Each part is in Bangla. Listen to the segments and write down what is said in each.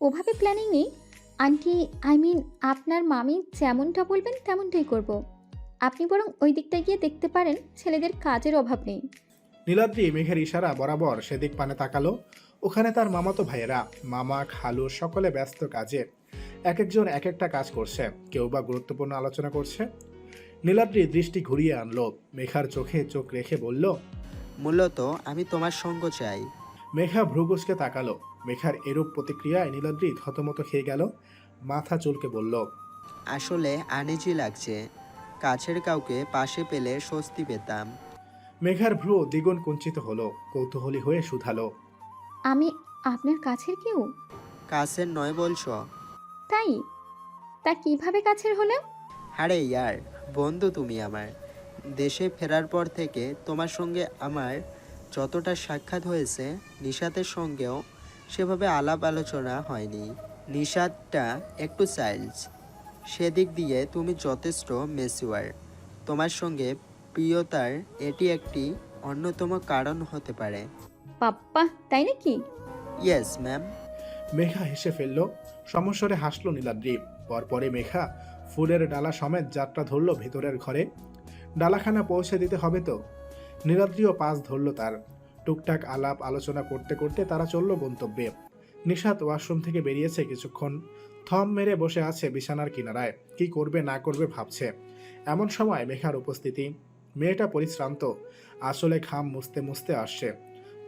ওভাবে প্ল্যানিং নেই আন্টি, আই মিন আপনার মামি যেমনটা বলবেন তেমনটাই করব। আপনি বরং ওই দিকটায় গিয়ে দেখতে পারেন, ছেলেদের কাজের অভাব নেই। নীলাদ্রি, মেঘের ইশারা বরাবর সেদিক পানে তাকালো। ওখানে তার মামাতো ভাইয়েরা, মামা, খালু সকলে ব্যস্ত কাজে। এক একজন এক একটা কাজ করছে, কেউ বা গুরুত্বপূর্ণ আলোচনা করছে নীলাদ্রি দৃষ্টি ঘুরিয়ে আনলো। মেঘার চোখে চোখ রেখে বলল মূলত আমি তোমার সঙ্গ চাই। মেঘা ভ্রুকুসকে তাকালো। মেঘার এরূপ প্রতিক্রিয়ায় নীলাদ্রি থতমত খেয়ে গেল। মাথা চুলকে বলল আসলে আনিজি লাগছে। কাছের কাউকে পাশে পেলে স্বস্তি পেতাম। মেঘার ভ্রু দ্বিগুণ কুঞ্চিত হলো। কৌতূহলী হয়ে শুধালো আমি আপনার কাছের কেউ? কাছের নয় বলছো? তাই? তা কীভাবে কাছের হলেও? আরে ইয়ার বন্ধু তুমি আমার। দেশে ফেরার পর থেকে তোমার সঙ্গে আমার যতটা সাক্ষাৎ হয়েছে নিশাতের সঙ্গেও সেভাবে আলাপ আলোচনা হয়নি। নিশাতটা একটু চাইল্ডস সেদিক দিয়ে তুমি যথেষ্ট মেসিওয়ার তোমার সঙ্গে প্রিয়তার এটি একটি অন্যতম কারণ হতে পারে। পাপ্পা তাই নাকি? ইয়েস ম্যাম মেঘা হেসে ফেলল। সমস্বরে হাসলো নীলাদ্রি। পরপরে মেঘা ফুলের ডালা সমেত যাত্রা ধরল ভেতরের ঘরে। ডালাখানা পৌঁছে দিতে হবে তো? নীলাদ্রিও পাশ ধরল তার। টুকটাক আলাপ আলোচনা করতে করতে তারা চলল গন্তব্যে। নিশাত ওয়াশরুম থেকে বেরিয়েছে কিছুক্ষণ। থম মেরে বসে আছে বিছানার কিনারায়। কি করবে না করবে ভাবছে। এমন সময় মেঘার উপস্থিতি। মেয়েটা পরিশ্রান্ত। আসলে ঘাম মুছতে মুছতে আসছে।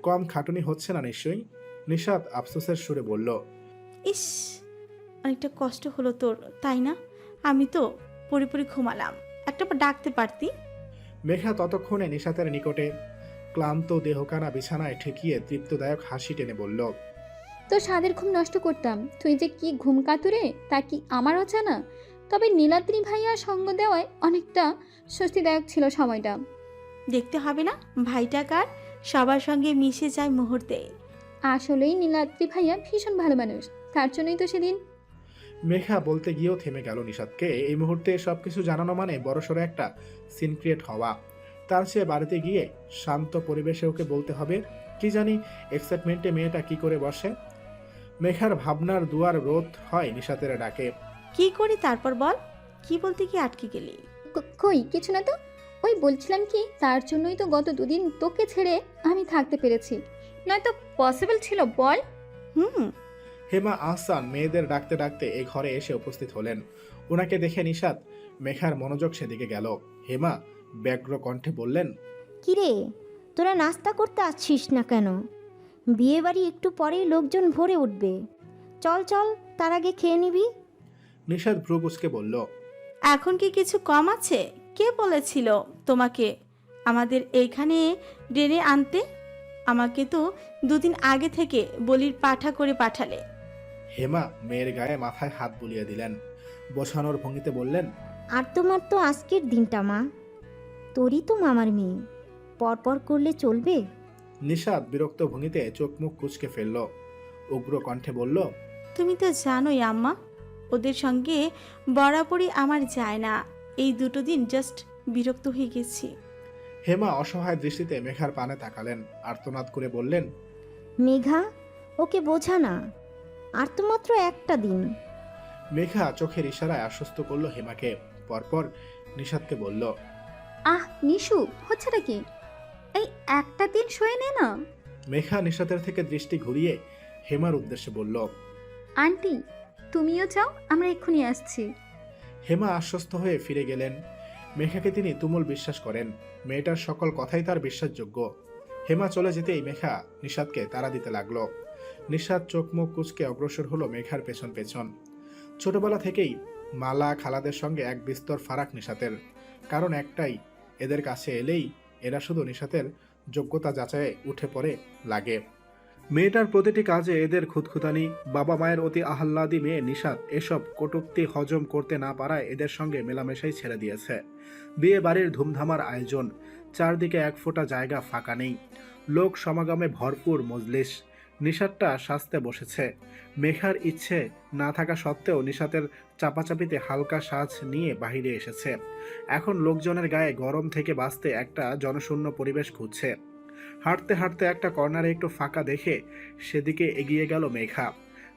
কম খাটুনি হচ্ছে না নিশ্চয়ই? নিশাত আফসোসের সুরে বলল, ইস, অনেকটা কষ্ট হলো তোর, তাই না? আমি তো পরিপরি ঘুমালাম। একটা ডাকতে পারতি? মেঘা ততক্ষণে নিশাতের নিকটে ক্লান্ত দেহকানা বিছানায় ঠেকিয়ে তৃপ্তদায়ক হাসি টেনে বলল তো স্বাদের ঘুম নষ্ট করতাম। তুই যে কি ঘুম কাতুরে তা কি আমার অজানা? তবে নীলাদ্রি ভাইয়া সঙ্গ দেওয়ায় অনেকটা স্বস্তিদায়ক ছিল সময়টা। দেখতে হবে না ভাইটা কার? সবার সঙ্গে মিশে যায় মুহূর্তে। আসলেই নীলাদ্রি ভাইয়া ভীষণ ভালো মানুষ। তার জন্যই তো সেদিন মেঘা বলতে গিয়েও থেমে গেল নিষাদকে। এই মুহূর্তে সবকিছু জানানো মানে বড়সড় একটা সিন ক্রিয়েট হওয়া। তার সে বাড়িতে গিয়ে শান্ত পরিবেশে ওকে বলতে হবে কি জানি এক্সাইটমেন্টে মেয়েটা কি করে বসে? মেঘার ভাবনার দুয়ার রোধ হয় নিশাতের ডাকে। কি করি তারপর বল? কি বলতে কি আটকে গেলি? ক- কই? কিছু না তো? ওই বলছিলাম কি তার জন্যই তো গত দুদিন তোকে ছেড়ে আমি থাকতে পেরেছি। নয়তো পসিবল ছিল বল? হুম হেমা আহসান মেয়েদের ডাকতে ডাকতে এ ঘরে এসে উপস্থিত হলেন। ওনাকে দেখে নিশাত মেঘার মনোযোগ সেদিকে গেল। হেমা ব্যগ্র কণ্ঠে বললেন কিরে তোরা নাস্তা করতে আসছিস না কেন? বিয়ে বাড়ি একটু পরেই লোকজন ভরে উঠবে। চল চল তার আগে খেয়ে নিবি। নিশাত ভ্রুকুসকে বলল এখন কি কিছু কম আছে? কে বলেছিল তোমাকে? আমাদের এইখানে ডেনে আনতে? আমাকে তো দুদিন আগে থেকে বলির পাঠা করে পাঠালে। হেমা মেয়ের গায়ে মাথায় হাত বুলিয়ে দিলেন। বোঝানোর ভঙ্গিতে বললেন আর তোমার তো আজকের দিনটা মা। তোরই তো মামার মেয়ে। পরপর করলে চলবে? নিশাত বিরক্ত ভঙ্গিতে চোখ মুখ কুচকে ফেলল। উগ্র কণ্ঠে বলল তুমি তো জানোই আম্মা ওদের সঙ্গে বরাবরই আমার যায় না। এই দুটো দিন জাস্ট বিরক্ত হয়ে গেছি। হেমা অসহায় দৃষ্টিতে মেঘার পানে তাকালেন আর্তনাদ করে বললেন মেঘা ওকে বোঝা না। আর তো মাত্র একটা দিন। মেঘা চোখের ইশারায় আশ্বস্ত করল হেমাকে। পরপর নিশাতকে বলল আহ নিশু হচ্ছেটা কি? এই একটা দিন শুয়ে নে না। মেঘা নিশাতের থেকে দৃষ্টি ঘুরিয়ে হেমার উদ্দেশ্যে বলল আন্টি তুমিও যাও আমরা এক্ষুনি আসছি। হেমা আশ্বস্ত হয়ে ফিরে গেলেন। মেঘাকে তিনি তুমুল বিশ্বাস করেন। মেয়েটার সকল কথাই তার বিশ্বাসযোগ্য। হেমা চলে যেতেই মেঘা নিষাদকে তাড়া দিতে লাগল। নিষাদ চোখ মুখ কুচকে অগ্রসর হলো মেঘার পেছন পেছন। ছোটবেলা থেকেই মালা খালাদের সঙ্গে এক বিস্তর ফারাক নিষাতের কারণ একটাই, এদের কাছে এলেই এরা শুধু নিষাতের যোগ্যতা যাচাইয়ে উঠে পড়ে লাগে। মেয়েটার প্রতিটি কাজে এদের খুঁতখুতানি, বাবা মায়ের অতি আহ্লাদি মেয়ে নিষাদ এসব কটুক্তি হজম করতে না পারায় এদের সঙ্গে মেলামেশাই ছেড়ে দিয়েছে। বিয়ে বাড়ির ধুমধামার আয়োজন, চারদিকে এক ফোঁটা জায়গা ফাঁকা নেই। লোক সমাগমে ভরপুর মজলিস নিষাদটা সাজতে বসেছে। মেঘার ইচ্ছে না থাকা সত্ত্বেও নিষাদের চাপাচাপিতে হালকা সাজ নিয়ে বাহিরে এসেছে। এখন লোকজনের গায়ে গরম থেকে বাঁচতে একটা জনশূন্য পরিবেশ খুঁজছে। হাঁটতে হাঁটতে একটা কর্নারে একটু ফাঁকা দেখে সেদিকে এগিয়ে গেল মেঘা।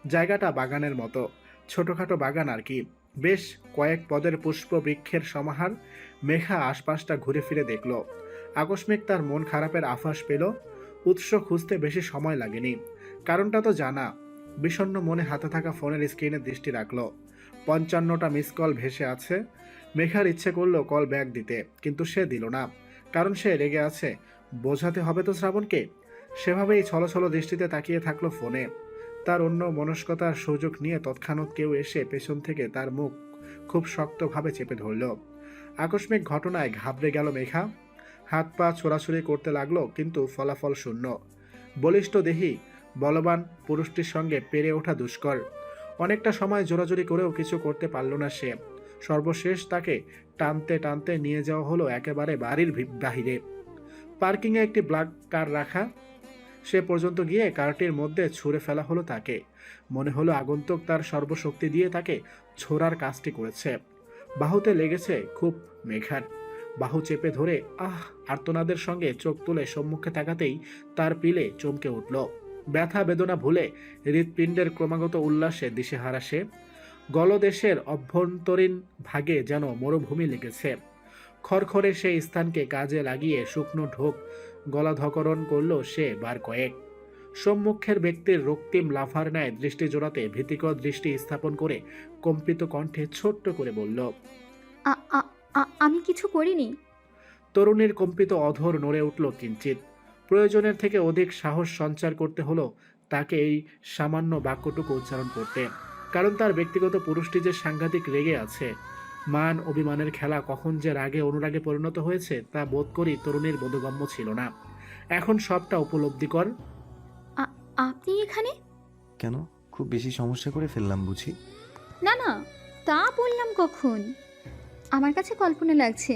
জায়গাটা বাগানের মতো। ছোটখাটো বাগান আর কি। বেশ কয়েক পদের পুষ্প বৃক্ষের সমাহার মেঘা আশপাশটা ঘুরে ফিরে দেখল। আকস্মিক তার মন খারাপের আভাস পেল। উৎস খুঁজতে বেশি সময় লাগেনি। কারণটা তো জানা। বিষণ্ণ মনে হাতে থাকা ফোনের স্ক্রিনে দৃষ্টি রাখল। পঞ্চান্নটা মিস কল ভেসে আছে। মেঘার ইচ্ছে করল কল ব্যাক দিতে, কিন্তু সে দিল না। কারণ সে রেগে আছে। বোঝাতে হবে তো শ্রাবণকে। সেভাবেই ছলছল দৃষ্টিতে তাকিয়ে থাকল ফোনে। তার অন্য মনস্কতার সুযোগ নিয়ে তৎক্ষণাৎ কেউ এসে পেছন থেকে তার মুখ খুব শক্তভাবে চেপে ধরল। আকস্মিক ঘটনায় ঘাবড়ে গেল মেঘা। হাত পা ছোড়াছুড়ি করতে লাগল, কিন্তু ফলাফল শূন্য। বলিষ্ঠ দেহি, বলবান পুরুষটির সঙ্গে পেরে ওঠা দুষ্কর। অনেকটা সময় জোরাজুরি করেও কিছু করতে পারল না সে। সর্বশেষ তাকে টানতে টানতে নিয়ে যাওয়া হলো একেবারে বাড়ির বাহিরে। পার্কিংয়ে একটি ব্ল্যাক কার রাখা। সে পর্যন্ত গিয়ে কারটির মধ্যে ছুঁড়ে ফেলা হলো তাকে। মনে হলো আগন্তুক তার সর্বশক্তি দিয়ে তাকে ছোড়ার কাজটি করেছে। বাহুতে লেগেছে খুব মেঘার। বাহু চেপে ধরে আহ, আর্তনাদের সঙ্গে চোখ তুলে সম্মুখে তাকাতেই তার পিলে চমকে উঠল। ব্যথা বেদনা ভুলে হৃৎপিণ্ডের ক্রমাগত উল্লাসে দিশেহারা সে। গলদেশের অভ্যন্তরীণ ভাগে যেন মরুভূমি লেগেছে। খড়খড়ে সেই স্থানকে কাজে লাগিয়ে শুকনো ঢোক গলাধকরণ করল সে বার কয়েক। সম্মুখের ব্যক্তির রক্তিম লাফার ন্যায় দৃষ্টি জোড়াতে ভীতিকর দৃষ্টি স্থাপন করে কম্পিত কণ্ঠে ছোট্ট করে বলল আমি কিছু করিনি। তরুণীর কম্পিত অধর নড়ে উঠল কিঞ্চিত প্রয়োজনের থেকে অধিক সাহস সঞ্চার করতে হলো তাকে এই সামান্য বাক্যটুকু উচ্চারণ করতে। কারণ তার ব্যক্তিগত পুরুষটি যে সাংঘাতিক রেগে আছে মান অভিমানের খেলা কখন যে রাগে অনুরাগে পরিণত হয়েছে তা বোধ করি তরুণীর বোধগম্য ছিল না। এখন সবটা উপলব্ধি কর আপনি এখানে? কেন? খুব বেশি সমস্যা করে ফেললাম বুঝি। না না তা বললাম কখন? আমার কাছে কল্পনা লাগছে।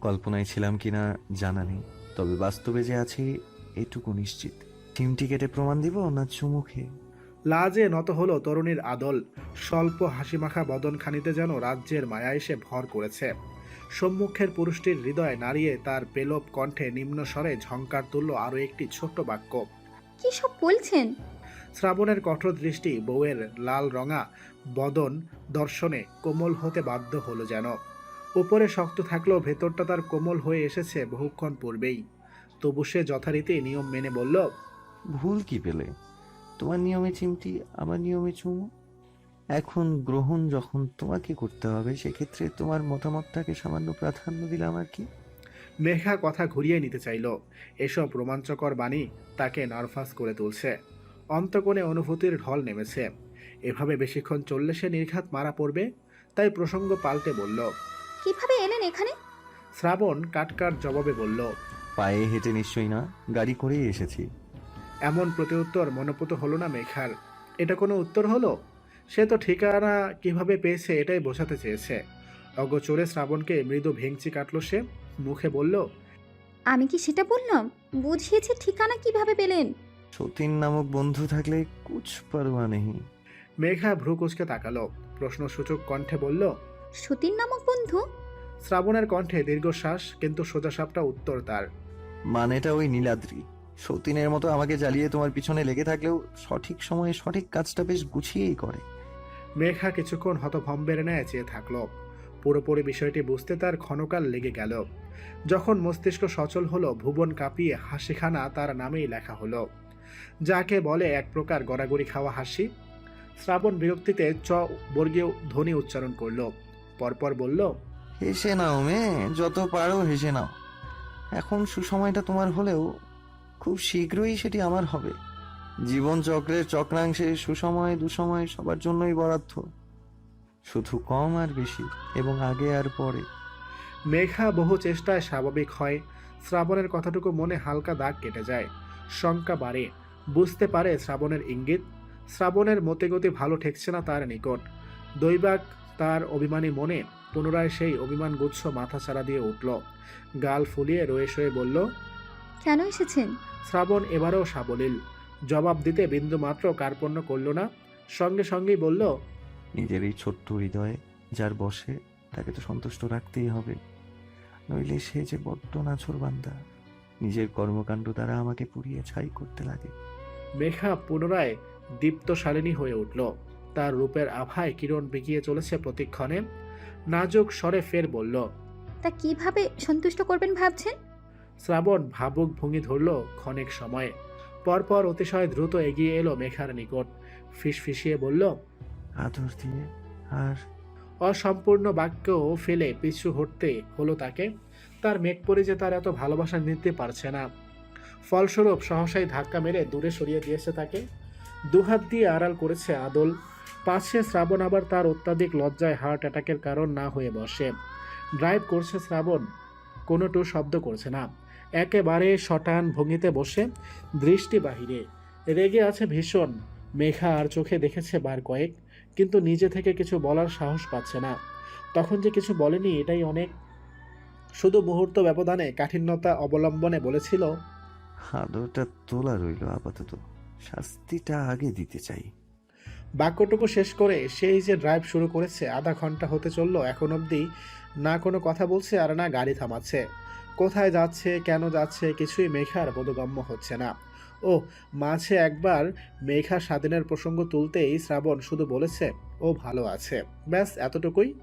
কল্পনায় ছিলাম কিনা জানা নেই। তবে বাস্তবে যে আছি এটুকু নিশ্চিত। টিমটি কেটে প্রমাণ দিব না চুমুখে লাজে নত হলো তরুণীর আদল স্বল্প হাসিমাখা বদনখানিতে যেন রাজ্যের মায়া এসে ভর করেছে। সম্মুখের পুরুষটির হৃদয় নাড়িয়ে তার পেলব কণ্ঠে নিম্ন স্বরে ঝঙ্কার তুলল আরও একটি ছোট্ট বাক্য। কি সব বলছেন? শ্রাবণের কঠোর দৃষ্টি বউয়ের লাল রঙা বদন দর্শনে কোমল হতে বাধ্য হলো যেন। উপরে শক্ত থাকলেও ভেতরটা তার কোমল হয়ে এসেছে বহুক্ষণ পূর্বেই। তবু সে যথারীতি নিয়ম মেনে বলল ভুল কি পেলে? তোমার নিয়মে চিমটি আমার নিয়মে চুমু? এখন গ্রহণ যখন তোমাকে করতে হবে সেক্ষেত্রে তোমার মতামতটাকে সামান্য প্রাধান্য দিলাম আর কি? মেঘা কথা ঘুরিয়ে নিতে চাইল। এসব রোমাঞ্চকর বাণী তাকে নার্ভাস করে তুলছে। অন্তকোণে অনুভূতির ঢল নেমেছে। এভাবে বেশিক্ষণ চললে সে নির্ঘাত মারা পড়বে? তাই প্রসঙ্গ পাল্টে বলল কীভাবে এলেন এখানে? শ্রাবণ কাটকাট জবাবে বলল পায়ে হেঁটে নিশ্চয়ই না গাড়ি করেই এসেছি। এমন প্রতিউত্তর মনোপুত হলো না মেঘার। এটা কোনো উত্তর হলো? সে তো ঠিকানা কীভাবে পেয়েছে এটাই বোঝাতে চেয়েছে। অগোচরে শ্রাবণকে মৃদু ভেঙচি কাটলো সে মুখে বলল আমি কি সেটা বললাম? বুঝিয়েছি ঠিকানা কীভাবে পেলেন? সতীন নামক বন্ধু থাকলে কুছ পারোয়া নেই। মেঘা ভ্রু কুচকে তাকালো প্রশ্নসূচক কণ্ঠে বলল সতীন নামক বন্ধু? শ্রাবণের কণ্ঠে দীর্ঘশ্বাস কিন্তু সোজাসাপটা উত্তর তার। মানেটা ওই নীলাদ্রি। সতীনের মতো আমাকে জ্বালিয়ে তোমার পিছনে লেগে থাকলেও সঠিক সময়ে সঠিক কাজটা বেশ গুছিয়েই করে। মেঘা কিছুক্ষণ হতভম্বের ন্যায় চেয়ে থাকল। পুরোপুরি বিষয়টি বুঝতে তার ক্ষণকাল লেগে গেল। যখন মস্তিষ্ক সচল হলো ভুবন কাঁপিয়ে হাসিখানা তার নামেই লেখা হলো। যাকে বলে এক প্রকার গড়াগড়ি খাওয়া হাসি। শ্রাবণ বিরক্তিতে চ বর্গীয় ধ্বনি উচ্চারণ করল। পরপর বলল হেসে নাও মেয়ে যত পারো হেসে নাও। এখন সুসময়টা তোমার হলেও খুব শীঘ্রই সেটি আমার হবে। জীবন চক্রের চক্রাংশে সুসময় দুসময় সবার জন্যই বরাদ্দ। শুধু কম আর বেশি এবং আগে আর পরে। মেঘা বহু চেষ্টায় স্বাভাবিক হয় শ্রাবণের কথাটুকু মনে হালকা দাগ কেটে যায় শঙ্কা বাড়ে। বুঝতে পারে শ্রাবণের ইঙ্গিত শ্রাবণের মতে গতি ভালো ঠেকছে না তার নিকট। দৈবাক তার অভিমানী মনে পুনরায় সেই অভিমান গুচ্ছ মাথা ছাড়া দিয়ে উঠল। গাল ফুলিয়ে রয়ে শয়ে বলল কেন এসেছেন? শ্রাবণ এবারও সাবলীল। জবাব দিতে বিন্দু মাত্র কার্পণ্য করল না। সঙ্গে সঙ্গেই বলল নিজের এই ছোট্ট হৃদয়ে যার বসে তাকে তো সন্তুষ্ট রাখতেই হবে। নইলে সে যে বড্ড নাছর বান্দা নিজের কর্মকাণ্ড দ্বারা আমাকে পুড়িয়ে ছাই করতে লাগে। মেঘা পুনরায় দীপ্ত শালিনী হয়ে উঠল। তার রূপের আভায় কিরণ বিকিয়ে চলেছে প্রতিক্ষণে। নাজুক স্বরে ফের বলল তা কীভাবে সন্তুষ্ট করবেন ভাবছেন? শ্রাবণ ভাবুক ভঙ্গি ধরল ক্ষণিক সময়ে। পরপর অতিশয় দ্রুত এগিয়ে এলো মেঘার নিকট। ফিসফিসিয়ে বলল আদর দিয়ে আর অসম্পূর্ণ বাক্য ফেলে পিছু হটতে হলো তাকে। তার মেঘ পরে যে তার এত ভালোবাসা নিতে পারছে না। ফলস্বরূপ সহসাই ধাক্কা মেরে দূরে সরিয়ে দিয়েছে তাকে। দুহাত দিয়ে আড়াল করেছে আদল। পাশে শ্রাবণ আবার তার অত্যাধিক লজ্জায় হার্ট অ্যাটাকের কারণ না হয়ে বসে। ড্রাইভ করছে শ্রাবণ, কোনো টু শব্দ করছে না। একেবারে শটান ভঙ্গিতে বসে, দৃষ্টি বাহিরে। রেগে আছে ভীষণ। মেঘা আর চোখে দেখেছে বার কয়েক, কিন্তু নিজে থেকে কিছু বলার সাহস পাচ্ছে না। তখন যে কিছু বলেনি এটাই অনেক। শুধু মুহূর্ত ব্যবধানে, কাঠিন্যতা অবলম্বনে বলেছিল আদরটা তোলা রইল আপাতত। শাস্তিটা আগে দিতে চাই। বাক্যটুকু শেষ করে সেই যে ড্রাইভ শুরু করেছে, আধা ঘণ্টা হতে চলল, এখন অবধি না কোনো কথা বলছে আর না গাড়ি থামাচ্ছে। কোথায় যাচ্ছে, কেন যাচ্ছে, কিছুই মেঘার বোধগম্য হচ্ছে না। ও, মাঝে একবার মেঘা স্বাধীনের প্রসঙ্গ তুলতেই শ্রাবণ শুধু বলেছে, ও ভালো আছে। ব্যাস, এতটুকুই।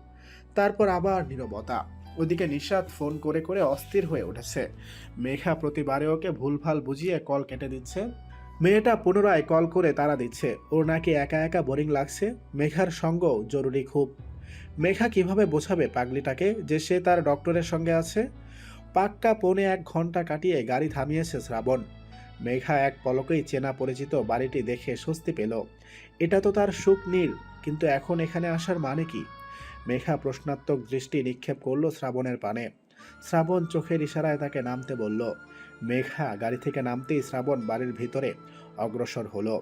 তারপর আবার নীরবতা। ওদিকে নিশাদ ফোন করে করে অস্থির হয়ে উঠেছে। মেঘা প্রতিবারে ওকে ভুলভাল বুঝিয়ে কল কেটে দিচ্ছে। মেয়েটা পুনরায় কল করে তারা দিচ্ছে। ওর নাকি একা একা বোরিং লাগছে। মেঘার সঙ্গও জরুরি খুব। মেঘা কীভাবে বোঝাবে পাগলিটাকে যে সে তার ডক্টরের সঙ্গে আছে? পাক্কা পৌনে এক ঘণ্টা কাটিয়ে গাড়ি থামিয়েছে শ্রাবণ। মেঘা এক পলকেই চেনা পরিচিত বাড়িটি দেখে স্বস্তি পেল। এটা তো তার সুখ নীল, কিন্তু এখন এখানে আসার মানে কি? মেঘা প্রশ্নাত্মক দৃষ্টি নিক্ষেপ করল শ্রাবণের পানে। শ্রাবণ চোখের ইশারায় তাকে নামতে বলল মেঘা গাড়ি থেকে নামতেই শ্রাবণ বাড়ির ভিতরে অগ্রসর হলো।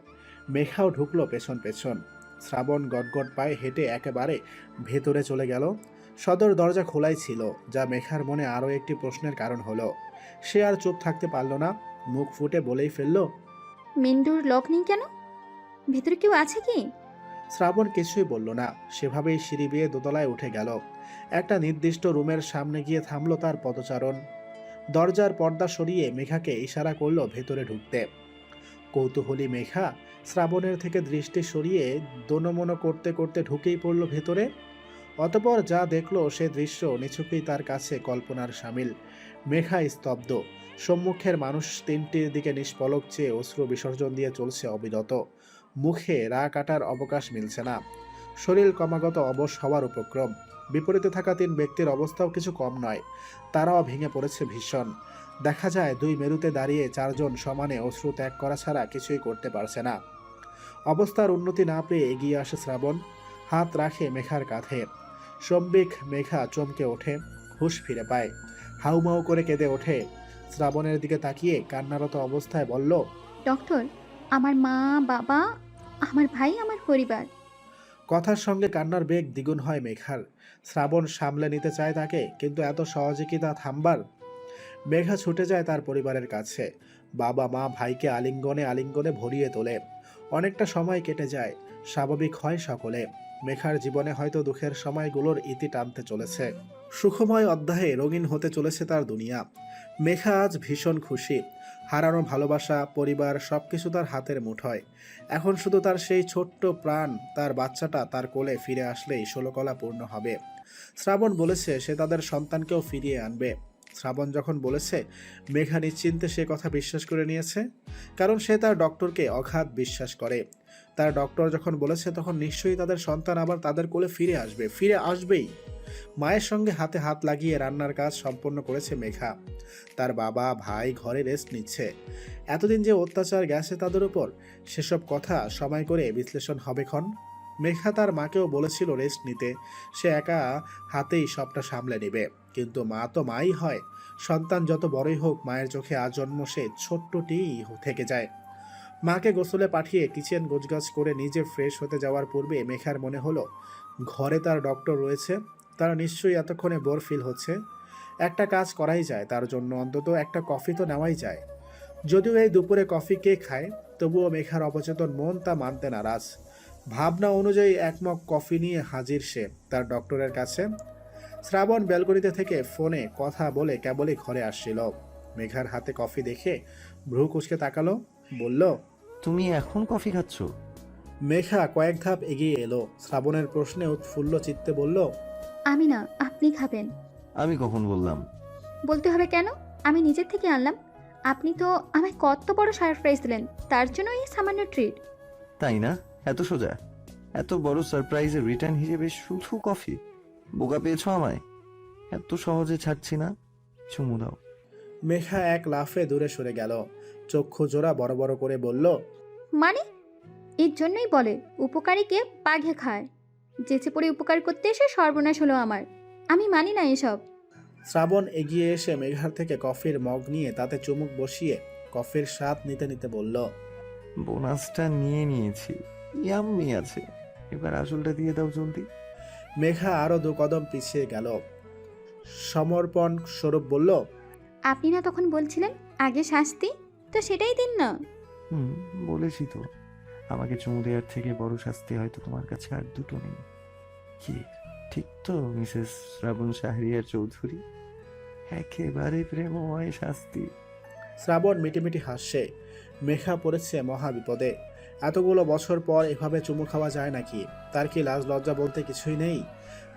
মেঘাও ঢুকলো পেছন পেছন। শ্রাবণ গটগট পায়ে হেঁটে একেবারে ভেতরে চলে গেল। সদর দরজা খোলাই ছিল যা মেঘার মনে আরও একটি প্রশ্নের কারণ হলো। সে আর চুপ থাকতে পারল না মুখ ফুটে বলেই ফেলল মেন্ডুর লক নেই কেন? ভেতরে কেউ আছে কি? শ্রাবণ কিছুই বলল না সেভাবেই সিঁড়ি বেয়ে দোতলায় উঠে গেল। একটা নির্দিষ্ট রুমের সামনে গিয়ে থামলো তার পদচারণ। দরজার পর্দা সরিয়ে মেঘাকে ইশারা করল ভেতরে ঢুকতে। কৌতূহলী মেঘা শ্রাবণের থেকে দৃষ্টি সরিয়ে দোনমনো করতে করতে ঢুকেই পড়ল ভেতরে। অতপর যা দেখল সে দৃশ্য নিছুকেই তার কাছে কল্পনার সামিল। মেঘা স্তব্ধ। সম্মুখের মানুষ তিনটির দিকে নিষ্পলক চেয়ে অশ্রু বিসর্জন দিয়ে চলছে অবিরত। মুখে রা কাটার অবকাশ মিলছে না। শরীর ক্রমাগত অবশ হওয়ার উপক্রম। বিপরীতে থাকা তিন ব্যক্তির অবস্থাও কিছু কম নয়। তারাও ভেঙে পড়েছে ভীষণ। দেখা যায়, দুই মেরুতে দাঁড়িয়ে চারজন সমানে অশ্রু ত্যাগ করা ছাড়া কিছুই করতে পারছে না। অবস্থার উন্নতি না পেয়ে এগিয়ে আসে শ্রাবণ। হাত রাখে মেঘার কাঁধে। সম্বিক মেঘা চমকে ওঠে, হুশ ফিরে পায়। হাউমাউ করে কেঁদে ওঠে। শ্রাবণের দিকে তাকিয়ে কান্নারত অবস্থায় বলল, ডক্টর, আমার মা, বাবা, আমার ভাই, আমার পরিবার কথার সঙ্গে কান্নার বেগ দ্বিগুণ হয় মেঘার। শ্রাবণ সামলে নিতে চায় তাকে, কিন্তু এত সহজে কি তা থামবার? মেঘা ছুটে যায় তার পরিবারের কাছে। বাবা, মা, ভাইকে আলিঙ্গনে আলিঙ্গনে ভরিয়ে তোলে। অনেকটা সময় কেটে যায়, স্বাভাবিক হয় সকলে। মেঘার জীবনে হয়তো দুঃখের সময়গুলোর ইতি টানতে চলেছে। সুখময় অধ্যায়ে রঙিন হতে চলেছে তার দুনিয়া। মেঘা আজ ভীষণ খুশি। হারানো ভালোবাসা, পরিবার সব কিছু তার হাতের মুঠোয় এখন শুধু তার সেই ছোট্ট প্রাণ, তার বাচ্চাটা তার কোলে ফিরে আসলেই ষোলকলা পূর্ণ হবে। শ্রাবণ বলেছে সে তাদের সন্তানকেও ফিরিয়ে আনবে। শ্রাবণ যখন বলেছে, মেঘা নিশ্চিন্তে সে কথা বিশ্বাস করে নিয়েছে, কারণ সে তার ডক্টরকে অগাধ বিশ্বাস করে। তার ডক্টর যখন বলেছে, তখন নিশ্চয়ই তাদের সন্তান আবার তাদের কোলে ফিরে আসবে, ফিরে আসবেই। মায়ের সঙ্গে হাতে হাত লাগিয়ে রান্নার কাজ সম্পন্ন করেছে মেঘা। তার বাবা, ভাই ঘরে রেস্ট নিচ্ছে। এতদিন যে অত্যাচার গেছে তাদের উপর, সেসব কথা সময় করে বিশ্লেষণ হবে ক্ষণ। মেঘা তার মাকেও বলেছিল রেস্ট নিতে। সে একা হাতেই সবটা সামলে নেবে। কিন্তু মা তো মাই হয়। সন্তান যত বড়ই হোক, মায়ের চোখে আজন্ম সে ছোট্টটি থেকে যায়। মাকে গোসলে পাঠিয়ে কিচেন গোছগাছ করে নিজে ফ্রেশ হতে যাওয়ার পূর্বে মেঘার মনে হলো, ঘরে তার ডক্টর রয়েছে। তার নিশ্চয়ই এতক্ষণে বোর ফিল হচ্ছে। একটা কাজ করাই যায় তার জন্য অন্তত একটা কফি তো নেওয়াই যায়। যদিও এই দুপুরে কফি কে খায় তবুও মেঘার অবচেতন মন তা মানতে নারাজ। ভাবনা অনুযায়ী এক মগ কফি নিয়ে হাজির সে তার ডক্টরের কাছে। শ্রাবণ ব্যালকনিতে থেকে ফোনে কথা বলে কেবলই ঘরে আসছিল। মেঘার হাতে কফি দেখে ভ্রু কুচকে তাকালো বলল তুমি এখন কফি খাচ্ছ? মেঘা কয়েক ধাপ এগিয়ে এলো। শ্রাবণের প্রশ্নে উৎফুল্ল চিত্তে বলল আমি না আপনি খাবেন। আমি কখন বললাম? বলতে হবে কেন? আমি নিজের থেকে আনলাম। আপনি তো আমায় কত বড় সারপ্রাইজ দিলেন তার জন্য এই সামান্য ট্রিট তাই না? এত সোজা? এত বড় সারপ্রাইজের রিটার্ন হিসেবে শুধু কফি? বোকা পেয়েছ আমায়? এত সহজে ছাড়ছি না? চুমু দাও। মেঘা এক লাফে দূরে সরে গেল। চক্ষু জোড়া বড় বড় করে বলল মানে? এর জন্যই বলে উপকারীকে বাঘে খায়। যেচে পড়ে উপকার করতে এসে সর্বনাশ হলো আমার। আমি মানি না এসব। শ্রাবণ এগিয়ে এসে মেঘার থেকে কফির মগ নিয়ে তাতে চুমুক বসিয়ে কফির স্বাদ নিতে নিতে বলল বোনাসটা নিয়ে নিয়েছি। ইয়াম্মি আছে। এবার আসলটা দিয়ে দাও জলদি। মেঘা আরও দু কদম পিছিয়ে গেল। সমর্পণ স্বরূপ বলল আপনি না তখন বলছিলেন আগে শাস্তি? তো সেটাই দিন না। হুম বলেছি তো। আমাকে চুমু দেওয়ার থেকে বড় শাস্তি হয়তো তোমার কাছে আর দুটো নেই। কি? ঠিক তো, মিসেস শ্রাবণ শাহরিয়ার চৌধুরী? একেবারে প্রেমময় শাস্তি। শ্রাবণ মিটিমিটি হাসছে। মেঘা পড়েছে মহা বিপদে। এতগুলো বছর পর এভাবে চুমু খাওয়া যায় নাকি? তার কি লাজ লজ্জা বলতে কিছুই নেই?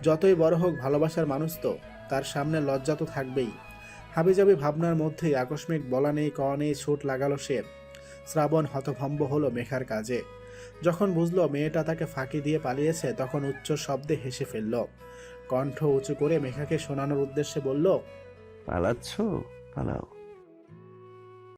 যতই বড় হোক ভালোবাসার মানুষ তো, তার সামনে লজ্জা তো থাকবেই। হাবিজাবি ভাবনার মধ্যেই আকস্মিক বলা নেই ক নেই, ছুট লাগালো সে। শ্রাবণ হতভম্ব হলো মেঘার কাজে। যখন বুঝলো মেয়েটা তাকে ফাঁকি দিয়ে পালিয়েছে, তখন উচ্চ শব্দে হেসে ফেলল। কণ্ঠ উঁচু করে মেঘাকে শোনানোর উদ্দেশ্যে বলল, পালাচ্ছ? পালাও।